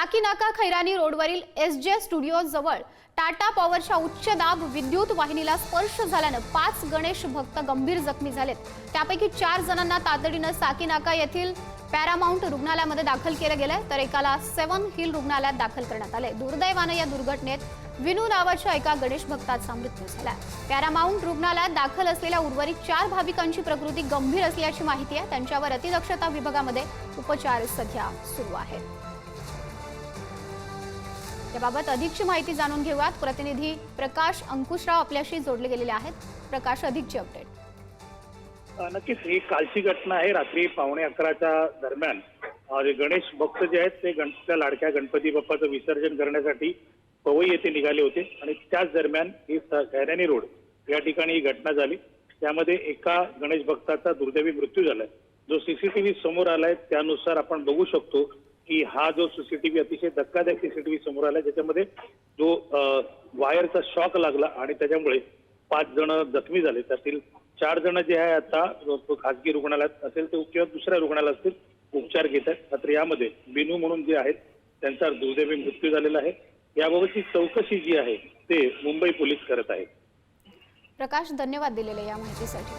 साकीनाका खैरानी रोडवरील एस जे स्टुडिओ जवळ टाटा पॉवरच्या उच्च दाब विद्युत वाहिनीला स्पर्श झाल्यानं पाच गणेश भक्त गंभीर जखमी झालेत. त्यापैकी चार जणांना तातडीनं साकीनाका येथील पॅरामाउंट रुग्णालयामध्ये दाखल केलं गेलंय. तर एकाला सेवन हिल रुग्णालयात दाखल करण्यात आले दुर्दैवानं या दुर्घटनेत विनू नावाच्या एका गणेश भक्ताचा मृत्यू झाला. पॅरामाउंट रुग्णालयात दाखल असलेल्या उर्वरित चार भाविकांची प्रकृती गंभीर असल्याची माहिती आहे. त्यांच्यावर अतिदक्षता विभागामध्ये उपचार सध्या सुरू आहेत. याबाबत अधिकची माहिती जाणून घेऊयात. प्रतिनिधी प्रकाश अंकुशराव आपल्याशी जोडले गेलेले आहेत. प्रकाश अधिकची अपडेट नक्कीच. ही कालची घटना आहे. रात्री पावणे अकराच्या दरम्यान जे गणेश भक्त जे आहेत ते गणपतीच्या लाडक्या गणपती बाप्पाचं विसर्जन करण्यासाठी पवई येथे निघाले होते. आणि त्याच दरम्यान ही स- रोड या ठिकाणी ही घटना झाली. त्यामध्ये एका गणेश भक्ताचा दुर्दैवी मृत्यू झालाय. जो सीसीटीव्ही समोर आलाय त्यानुसार आपण बघू शकतो की हा जो सीसीटीव्ही अतिशय धक्कादायक सीसीटीव्ही समोर आलाय ज्याच्यामध्ये जो वायरचा शॉक लागला आणि त्याच्यामुळे पाच जण जखमी झाले. त्यातील चार जण जे आहे आता जो खासगी रुग्णालयात असेल ते किंवा दुसऱ्या रुग्णालयात असतील उपचार घेत आहेत. मात्र यामध्ये बिनू म्हणून जे आहेत त्यांचा दुर्दैवी मृत्यू झालेला आहे. याबाबतची चौकशी जी आहे ते मुंबई पोलीस करत आहेत. प्रकाश धन्यवाद दिलेले या माहितीसाठी.